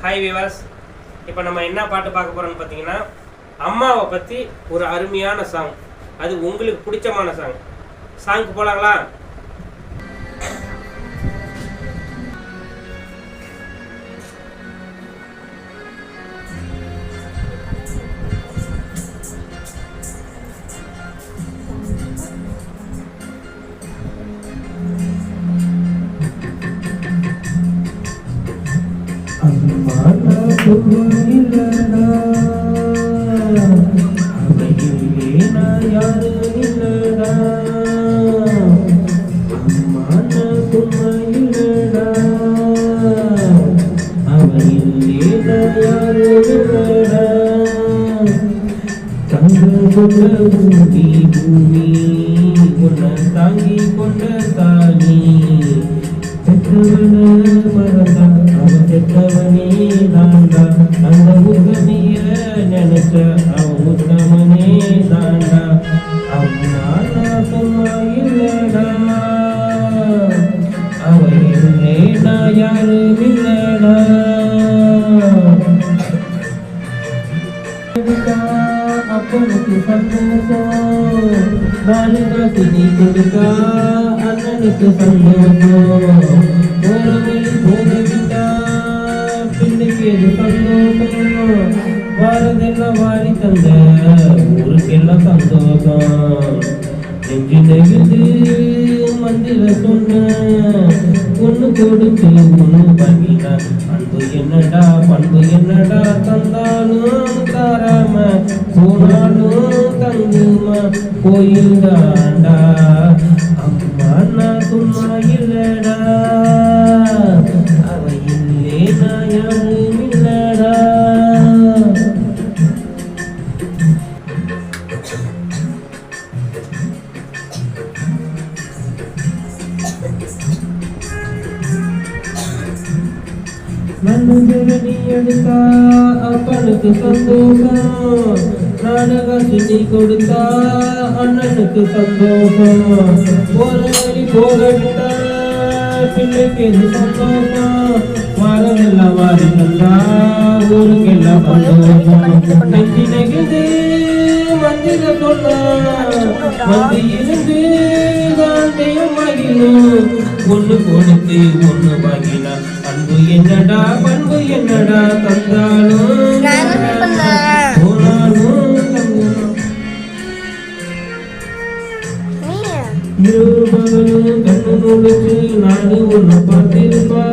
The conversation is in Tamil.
ஹாய் விவாஸ் இப்போ நம்ம என்ன பாட்டு பார்க்க போகிறோன்னு பார்த்தீங்கன்னா அம்மாவை பற்றி ஒரு அருமையான சாங் அது உங்களுக்கு பிடிச்சமான சாங் சாங்க்கு போகலாங்களா போலாங்களா தாங்கி கொண்ட தானி. பெற்றவன மறந்தா அவன் பெற்றவனே தாண்டா அந்த உத்தமிய நினைச்ச அவன் உத்தமனே தாண்டா அம்மா நான் சும்மா இல்லடா அவ இல்லேடா யாரும் இல்லடா அப்பனுக்கு சந்தோஷம் நாலு காசு பின்னுக்கு சந்தோஷம் வாரதெல்லாம் வாரி தந்த ஊருக்கெல்லாம் சந்தோஷம் நெஞ்சு நெகிழ்ந்து மந்திர சொன்ன ஒண்ணு கொடுத்து ஒண்ணு பகினா அன்பு என்னடா பண்பு என்னடா தந்தாலும் தாராம போனாலும் தங்குமா கோயில் தாண்டா அம்மா நான் சும்மா இல்லடா மனுஜனி எடுத்தா அப்பனுக்கு சந்தோஷம் நாடகாசி நீ கொடுத்தா அண்ணனுக்கு சந்தோஷம். போற வழி போக பிள்ளைக்கு எது சந்தோஷம் வாரமெல்லாம் வாரி தந்தா ஊருக்கெல்லாம் சந்தோஷம் நெஞ்சி நெகிழ்ந்து மந்திர சொன்னா வந்து இருந்து தான் மகிழும் ஒன்று கொடுத்து ஒன்று வாங்கினா அன்பு என்னடா பண்பு என்னடா தந்தாலும்? இருபகலும் ஒன்று பார்த்திருப்பா.